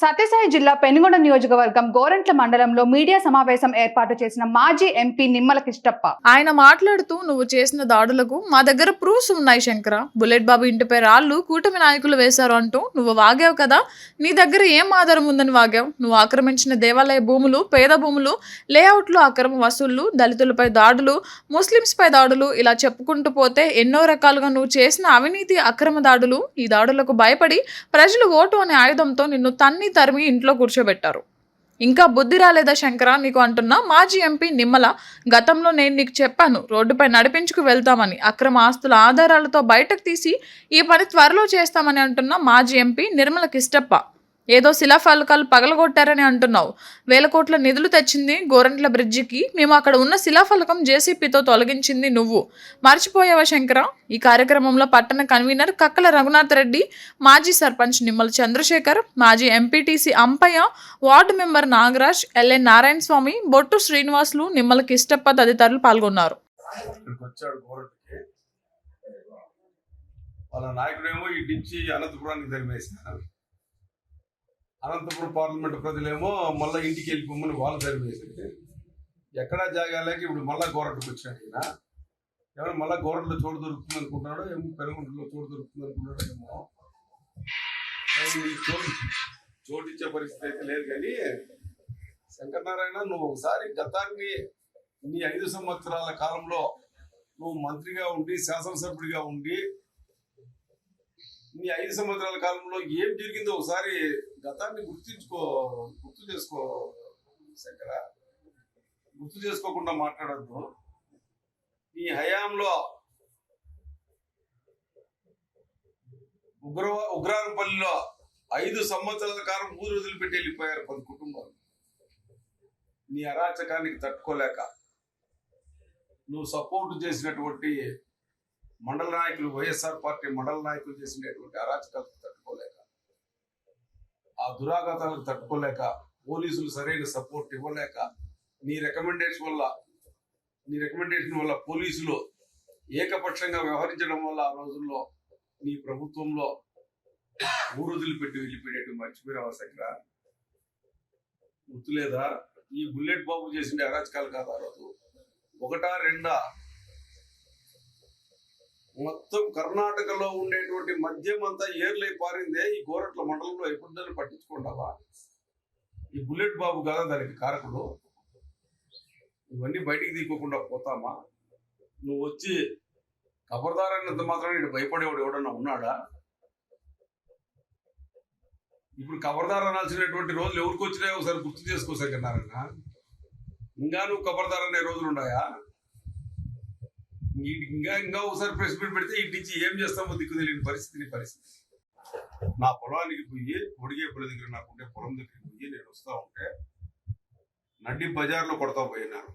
సత్యసాయి జిల్లా పెనుగొండ నియోజకవర్గం గోరంట్ల మండలంలో మీడియా సమావేశం ఏర్పాటు చేసిన మాజీ ఎంపీ నిమ్మల కిష్టప్ప. ఆయన మాట్లాడుతూ నువ్వు చేసిన దాడులకు మా దగ్గర ప్రూఫ్స్ ఉన్నాయి శంకర. బుల్లెట్ బాబు ఇంటిపై రాళ్ళు కూటమి నాయకులు వేశారు అంటూ నువ్వు వాగావు కదా. నీ దగ్గర ఏం ఆధారం ఉందని వాగావు? నువ్వు ఆక్రమించిన దేవాలయ భూములు పేద భూములు లేఅవుట్లు అక్రమ వసూళ్ళు దళితులపై దాడులు ముస్లిమ్స్పై దాడులు ఇలా చెప్పుకుంటూ పోతే ఎన్నో రకాలుగా నువ్వు చేసిన అవినీతి అక్రమ దాడులు. ఈ దాడులకు భయపడి ప్రజలు ఓటు అనే ఆయుధంతో నిన్ను తన్ని తరిమి ఇంట్లో కూర్చోబెట్టారు. ఇంకా బుద్ధి రాలేదా శంకర నీకు అంటున్నా? మాజీ ఎంపీ నిమ్మల గతంలో నేను నీకు చెప్పాను రోడ్డుపై నడిపించుకు వెళ్తామని అక్రమ ఆస్తుల ఆధారాలతో బయటకు తీసి ఈ పని త్వరలో చేస్తామని అంటున్న మాజీ ఎంపీ నిర్మల కిష్టప్ప. ఏదో శిలాఫలకాలు పగలగొట్టారని అంటున్నావు. వేల కోట్ల నిధులు తెచ్చింది గోరంట్ల బ్రిడ్జికి. మేము అక్కడ ఉన్న శిలాఫలకం జేసీపీతో తొలగించింది నువ్వు. మర్చిపోయావా శంకర? ఈ కార్యక్రమంలో పట్టణ కన్వీనర్ కక్కల రఘునాథ్ రెడ్డి మాజీ సర్పంచ్ నిమ్మల చంద్రశేఖర్ మాజీ MPTC Ampayya ward member Nagaraj LN Narayana Swamy Bottu Srinivasulu Nimmala Kishtappa తదితరులు పాల్గొన్నారు. వాళ్ళ నాయకుడేమో ఈ నుంచి అనంతపురానికి తరిమేసినారు అనంతపురం పార్లమెంట్ ప్రజలేమో మళ్ళీ ఇంటికి వెళ్ళిపోమని వాళ్ళు తరిమేసింది ఎక్కడా జాగాలేక ఇప్పుడు మళ్ళా గోరట్లకు వచ్చాడు ఈయన. ఎవరు మళ్ళా గోరట్లో చోటు దొరుకుతుంది అనుకుంటున్నాడో ఏమో పెరుగుంటలో చోటు దొరుకుతుంది అనుకున్నాడో ఏమో. చోటు చోటు ఇచ్చే పరిస్థితి అయితే లేదు కానీ శంకరనారాయణ నువ్వు ఒకసారి గతాన్ని నీ ఐదు సంవత్సరాల కాలంలో నువ్వు మంత్రిగా ఉండి శాసనసభ్యుడిగా ఉండి నీ ఐదు సంవత్సరాల కాలంలో ఏం జరిగిందో ఒకసారి గతాన్ని గుర్తించుకో గుర్తు చేసుకో శంకర. గుర్తు చేసుకోకుండా మాట్లాడద్దు. నీ హయాంలో ఉగ్ర ఉగ్రారంపల్లిలో ఐదు సంవత్సరాల కాలం ఊరు వదిలిపెట్టి వెళ్ళిపోయారు పది కుటుంబాలు. నీ అరాచకానికి తట్టుకోలేక నువ్వు సపోర్ట్ చేసినటువంటి మండల నాయకులు వైఎస్ఆర్ పార్టీ మండల నాయకులు చేసినటువంటి అరాచకాలకు తట్టుకోలేక ఆ దురాఘాతాలకు తట్టుకోలేక పోలీసులు సరైన సపోర్ట్ ఇవ్వలేక నీ రికమెండేషన్ వల్ల నీ రికమెండేషన్ వల్ల పోలీసులు ఏకపక్షంగా వ్యవహరించడం వల్ల ఆ రోజుల్లో నీ ప్రభుత్వంలో ఊరుదులు పెట్టి వెళ్ళిపోయేట్టు మర్చిపోయిన దగ్గర గుర్తులేదా? ఈ బుల్లెట్ బాబు చేసిన అరాచకాలు కాదు ఆ రోజు. ఒకటా రెండా మొత్తం కర్ణాటకలో ఉండేటువంటి మద్యం అంతా ఏర్లై పారిందే ఈ గోరట్ల మండలంలో ఎప్పుడు పట్టించుకుంటావా? ఈ బుల్లెట్ బాబు కదా దానికి కారకుడు. ఇవన్నీ బయటికి తీసుకోకుండా పోతామా? నువ్వు వచ్చి కబర్దారైనంత మాత్రం ఇటు భయపడేవాడు ఎవడన్నా ఉన్నాడా? ఇప్పుడు కబర్దార్ అనాల్సినటువంటి రోజులు ఎవరికి వచ్చినాయో ఒకసారి గుర్తు చేసుకోసాగన్నారన్న ఇంకా నువ్వు కబర్దార్ అనే రోజులు ఉన్నాయా? ఇంకా ఇంకా ఒకసారి ప్రెస్ మీట్ పెడితే ఇంటి నుంచి ఏం చేస్తామో దిక్కు తెలియని పరిస్థితిని పరిస్థితి. నా పొలానికి పోయి పొడిగేపల్లి దగ్గర నాకుంటే పొలం దగ్గరికి పోయి నేను వస్తా ఉంటే నడ్డి బజార్లో కొడతా పోయినారు.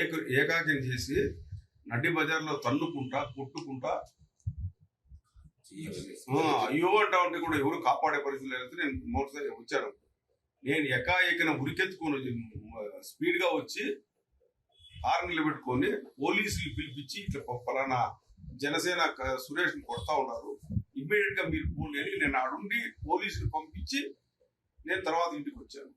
ఏక ఏకాగ్యం చేసి నడ్డి బజార్లో తన్నుకుంటా కొట్టుకుంటా. అయ్యో అంటా ఉంటే కూడా ఎవరు కాపాడే పరిస్థితి లేదు నేను మోటార్ సైకిల్ వచ్చాను. నేను ఎకాఎకిన ఎక్కిన స్పీడ్ స్పీడ్గా వచ్చి కారు నిలబెట్టుకొని పోలీసులు పిలిపించి ఇట్లా పలానా జనసేన సురేష్ కొడతా ఉన్నారు. ఇమ్మీడియట్గా మీరు పోలేని నేను అడుండి పోలీసులు పంపించి నేను తర్వాత ఇంటికి వచ్చాను.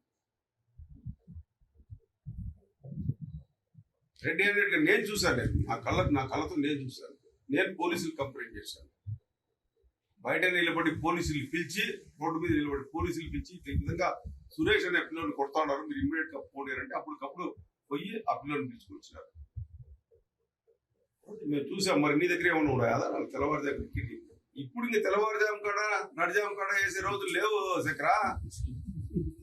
రెడ్డి హండ్రెడ్ నేను చూశాను నేను. నా కళ్ళ నా కళ్ళతో నేను చూశాను. నేను పోలీసులు కంప్లైంట్ చేశాను. బయట నిలబడి పోలీసులు పిలిచి రోడ్డు మీద నిలబడి పోలీసులు పిలిచి ఈ విధంగా సురేష్ అనే పిల్లల్ని కొడతా ఉన్నారు. మీరు ఇమ్మీడియట్గా పోలేరంటే అప్పటికప్పుడు పోయి ఆ పిల్లల్ని పిలుచుకొచ్చినారు. మేము చూసాం మరి నీ దగ్గర ఏమన్నా ఉన్నాయా? వాళ్ళు తెల్లవారుజాముకి ఇప్పుడు ఇంక తెల్లవారుజాము కాడ నడిజాము కాడ వేసే రోజులు లేవు చక్ర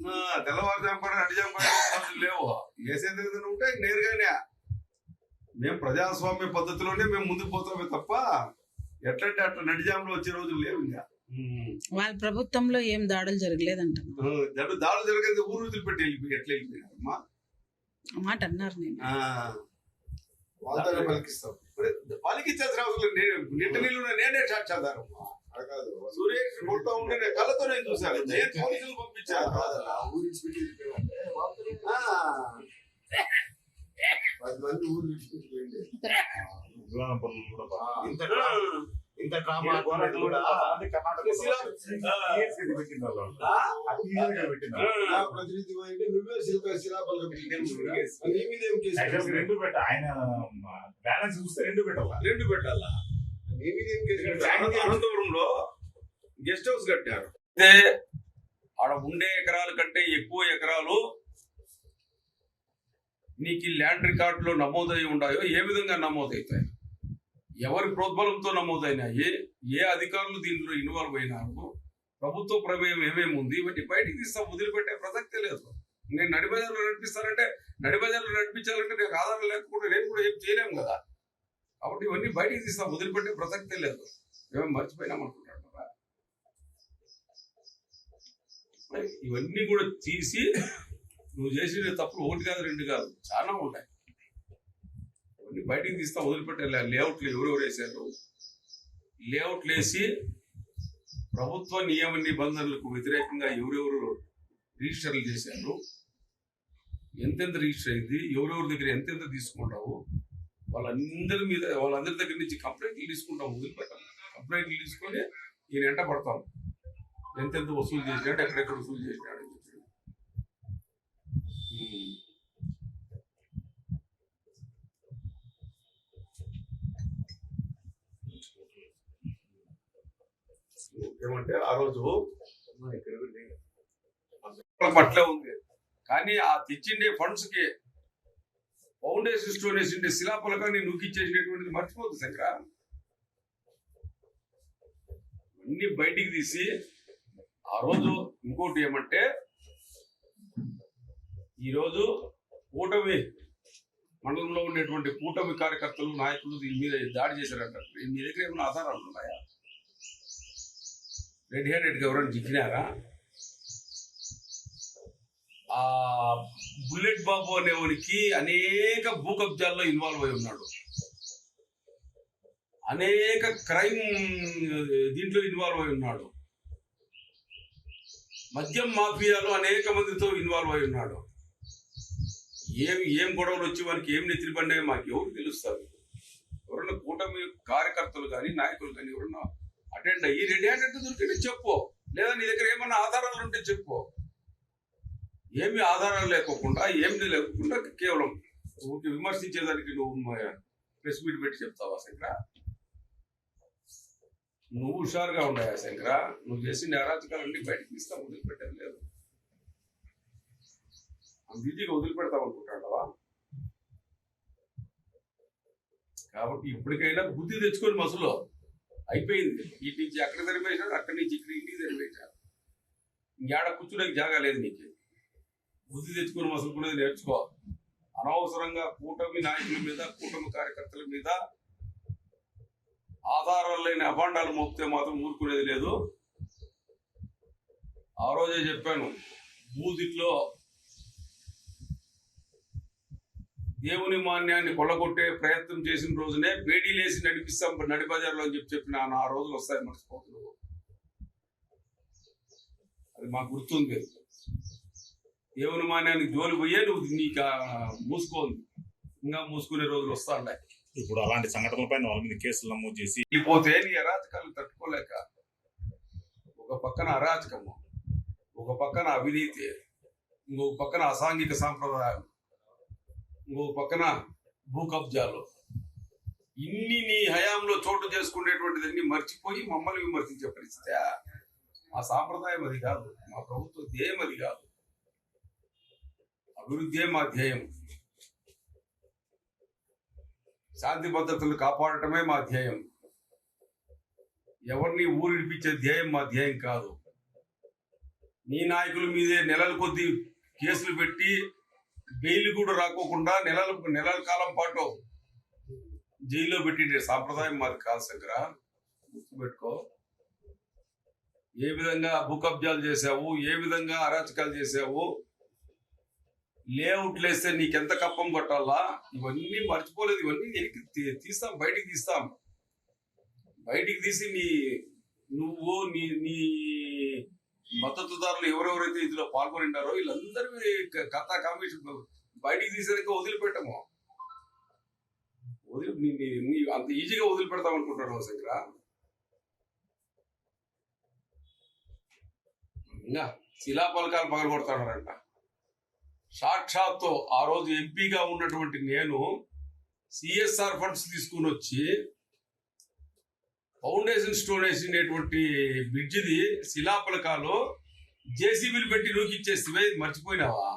ఆ, తెల్లవారుజాము కాడ నడిజాము కాడ వేసే రోజులు లేవు. వేసేది ఏదైనా ఉంటే నేరుగానే. మేము ప్రజాస్వామ్య పద్ధతిలోనే మేము ముందుకు పోతామే తప్ప ఎట్లంటే అట్లా నడిజాములో వచ్చే రోజులు లేవు ఇంకా. వాళ్ళ ప్రభుత్వంలో ఏం దాడులు జరగలేదంట. దాడులు జరిగేది ఊరు వదిలిపెట్టి వెళ్ళిపోయి ఎట్లా వెళ్ళిపోయినారమ్మా? ఆ మాట అన్నారు నేను. పలికిస్తాం. పలికించాల్సిన అవసరం. నేను నిట్ట నీళ్ళు నేనే సాక్షాధారం అలా కాదు. సురేష్ కొడతా ఉంటే నేను కళ్ళతో నేను చూశాను. నేను పోలీసులు పంపించాను కాదన్నా, ఊరు విడిచిపెట్టి వెళ్ళిపోయామంటే వాళ్ళతోనే ఆ. పది మంది ఊరు విడిచిపెట్టి వెళ్ళి. ఉగ్రాణ పనులు కూడా బాగా ఇంత డ్రామా కూడా కర్ణాటక ప్రతినిధి నువ్వే శిల్ప శిలాపలకం రెండు పెట్ట ఆయన బ్యాలెన్స్ చూస్తే రెండు పెట్టాల? రెండు పెట్టాలా? అనంతపురంలో గెస్ట్ హౌస్ కట్టారు. అయితే ఆడ ఉండే ఎకరాల కంటే ఎక్కువ ఎకరాలు నీకు ఈ ల్యాండ్ రికార్డులో నమోదై ఉన్నాయో ఏ విధంగా నమోదవుతాయి ఎవరి ప్రోద్బలంతో నమోదైనాయి? ఏ అధికారులు దీంట్లో ఇన్వాల్వ్ అయినారు? ప్రభుత్వ ప్రమేయం ఏమేమి ఉంది? ఇవన్నీ బయటికి తీస్తా వదిలిపెట్టే ప్రసక్తే లేదు. నేను నడిబజార్లో నడిపిస్తానంటే నడిబజార్లో నడిపించాలంటే నేను ఆధారం లేకపోతే నేను కూడా ఏం చేయలేము కదా. కాబట్టి ఇవన్నీ బయటికి తీస్తా వదిలిపెట్టే ప్రసక్తే లేదు. మేము మర్చిపోయినాం ఇవన్నీ కూడా తీసి నువ్వు చేసిన తప్పులు ఒకటి కాదు రెండు కాదు చాలా ఉంటాయి ఇవన్నీ బయటికి తీస్తా వదిలిపెట్టే లేఅవుట్లు ఎవరెవరు వేసారు లేఅవుట్లు వేసి ప్రభుత్వ నియమ నిబంధనలకు వ్యతిరేకంగా ఎవరెవరు రిజిస్టర్లు చేశారు? ఎంతెంత రిజిస్టర్ అయింది? ఎవరెవరి దగ్గర ఎంతెంత తీసుకుంటావు? వాళ్ళందరి మీద వాళ్ళందరి దగ్గర నుంచి కంప్లైంట్లు తీసుకుంటాం. వదిలిపెట్టాలి కంప్లైంట్లు తీసుకొని ఈయన ఎంట పడతాం. ఎంతెంత వసూలు చేసినాడు ఎక్కడెక్కడ వసూలు చేసినాడు ఏమంటే ఆ రోజు పట్లే ఉంది. కానీ ఆ తెచ్చిండే ఫండ్స్కి ఫౌండేషన్ స్టోన్ వేసిండే శిలాపలకాన్ని నూకిచ్చేసినటువంటిది మర్చిపోతుంది శంకర. అన్ని బయటికి తీసి ఆ రోజు ఇంకోటి ఏమంటే ఈరోజు కూటమి మండలంలో ఉండేటువంటి కూటమి కార్యకర్తలు నాయకులు దీని మీద దాడి చేశారంట మీ దగ్గర ఏమైనా ఆధారాలు ఉన్నాయా? రెడ్ హ్యాండెడ్గా ఎవరైనా జిక్కినారా ఆ బుల్లెట్ బాబు అనేవానికి అనేక భూకబ్జాల్లో ఇన్వాల్వ్ అయి ఉన్నాడు. అనేక క్రైమ్ దీంట్లో ఇన్వాల్వ్ అయి ఉన్నాడు. మద్యం మాఫియాలో అనేక మందితో ఇన్వాల్వ్ అయి ఉన్నాడు. ఏం ఏం గొడవలు వచ్చి వానికి ఏం నెత్తిరి పండే మాకు ఎవరు తెలుస్తారు? ఎవరన్నా కూటమి కార్యకర్తలు కానీ నాయకులు కానీ ఎవరన్నా అటెండ్ అయ్యి రెడీ హ్యాండెడ్ దొరికితే చెప్పు. లేదా నీ దగ్గర ఏమన్నా ఆధారాలు ఉంటే చెప్పు. ఏమి ఆధారాలు లేకోకుండా ఏమి లేకుండా కేవలం ఊరికి విమర్శించేదానికి నువ్వు ప్రెస్ మీట్ పెట్టి చెప్తావా శంకర? నువ్వు హుషారుగా ఉన్నాయా శంకర? నువ్వు చేసిన అరాచకాలన్నీ బయటకు తీస్తా వదిలిపెట్టాను లేదు. అంత వదిలిపెడతావు అనుకుంటాడవా కాబట్టి ఇప్పటికైనా బుద్ధి తెచ్చుకొని మసలో. అయిపోయింది. ఇటు నుంచి అక్కడ తెరిపేశాడు అక్కడి నుంచి ఇక్కడ ఇంటికి తెరిపేశాడు ఇంకేడ కూర్చోడానికి జాగా లేదు నీకు. బుద్ధి తెచ్చుకొని మసలుకునేది నేర్చుకో. అనవసరంగా కూటమి నాయకుల మీద కూటమి కార్యకర్తల మీద ఆధారాలు లేని అభాండాలు మోపితే మాత్రం ఊరుకునేది లేదు. ఆ రోజే చెప్పాను బూదిట్లో దేవుని మాన్యాన్ని కొల్లగొట్టే ప్రయత్నం చేసిన రోజునే వేడిలేసి నడిపిస్తాం నడి బజార్లో అని చెప్పి చెప్పిన ఆ రోజులు వస్తాయి మర్చిపోతున్నావు అది మాకు గుర్తుంది. దేవుని మాన్యానికి జోలి పోయే నువ్వు నీకు మూసుకోంది ఇంకా మూసుకునే రోజులు వస్తాయి ఇప్పుడు అలాంటి సంఘటనల పైన వాళ్ళ మీద కేసులు నమోదు చేసి వెళ్ళిపోతే నీ అరాచకాలు తట్టుకోలేక ఒక పక్కన అరాచకము ఒక పక్కన అవినీతి ఇంకొక పక్కన అసాంఘిక సాంప్రదాయాలు నువ్వు పక్కన భూ కబ్జాలు. ఇన్ని నీ హయాంలో చోటు చేసుకునేటువంటిదన్నీ మర్చిపోయి మమ్మల్ని విమర్శించే పరిస్థితి. మా సాంప్రదాయం అది కాదు. మా ప్రభుత్వ ధ్యేయం అది కాదు. అభివృద్ధే మా ధ్యేయం. శాంతి భద్రతలు కాపాడటమే మా ధ్యేయం. ఎవరిని ఊరిడిపించే ధ్యేయం మా ధ్యేయం కాదు. నీ నాయకుల మీదే నెలల కొద్దీ కేసులు పెట్టి బెయిల్ కూడా రాకోకుండా నెలల నెలల కాలం పాటు జైల్లో పెట్టిండే సాంప్రదాయం మాది కాదు శంకర. గుర్తుపెట్టుకో. ఏ విధంగా భూ కబ్జాలు చేసావు ఏ విధంగా అరాచకాలు చేసావు లేఅవుట్లు వేస్తే నీకెంత కప్పం కొట్టాలా? ఇవన్నీ మర్చిపోలేదు ఇవన్నీ వెనక్కి తీ- తీస్తాం బయటికి తీస్తాం. బయటికి తీసి నీ నువ్వు నీ నీ మద్దతుదారులు ఎవరెవరైతే ఇందులో పాల్గొనిండారో వీళ్ళందరూ కథ కమిషన్ బయటికి తీసేదాక వదిలిపెట్టము. వదిలి అంత ఈజీగా వదిలిపెడతాం అనుకుంటాడు శంకర? ఇంకా శిలా పలకాలు పగలగొడతాడారంట సాక్షాత్తు ఆ రోజు ఎంపీగా ఉన్నటువంటి నేను సిఎస్ఆర్ ఫండ్స్ తీసుకుని వచ్చి ఫౌండేషన్ స్టోన్ వేసినటువంటి బ్రిడ్జిది శిలాపలకాలు జేసీబీలు పెట్టి నూకిచ్చేస్తే మర్చిపోయినావా?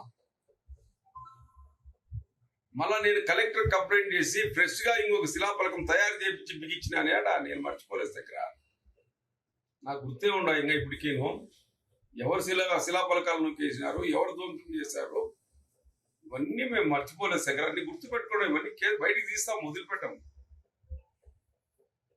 మళ్ళా నేను కలెక్టర్ కంప్లైంట్ చేసి ఫ్రెష్గా ఇంకొక శిలాపలకం తయారు చేయించి బిగించినానే నేను మర్చిపోలేదు దగ్గర నాకు గుర్తే ఉండవు ఇంకా ఇప్పటికేను ఎవరు శిలా శిలాపలకాలు నూకేసినారు ఎవరు ధ్వంసం చేశారు? ఇవన్నీ మేము మర్చిపోలేదు దగ్గర అన్ని గుర్తు పెట్టుకోవడం ఇవన్నీ బయటికి తీస్తాం వదిలిపెట్టాము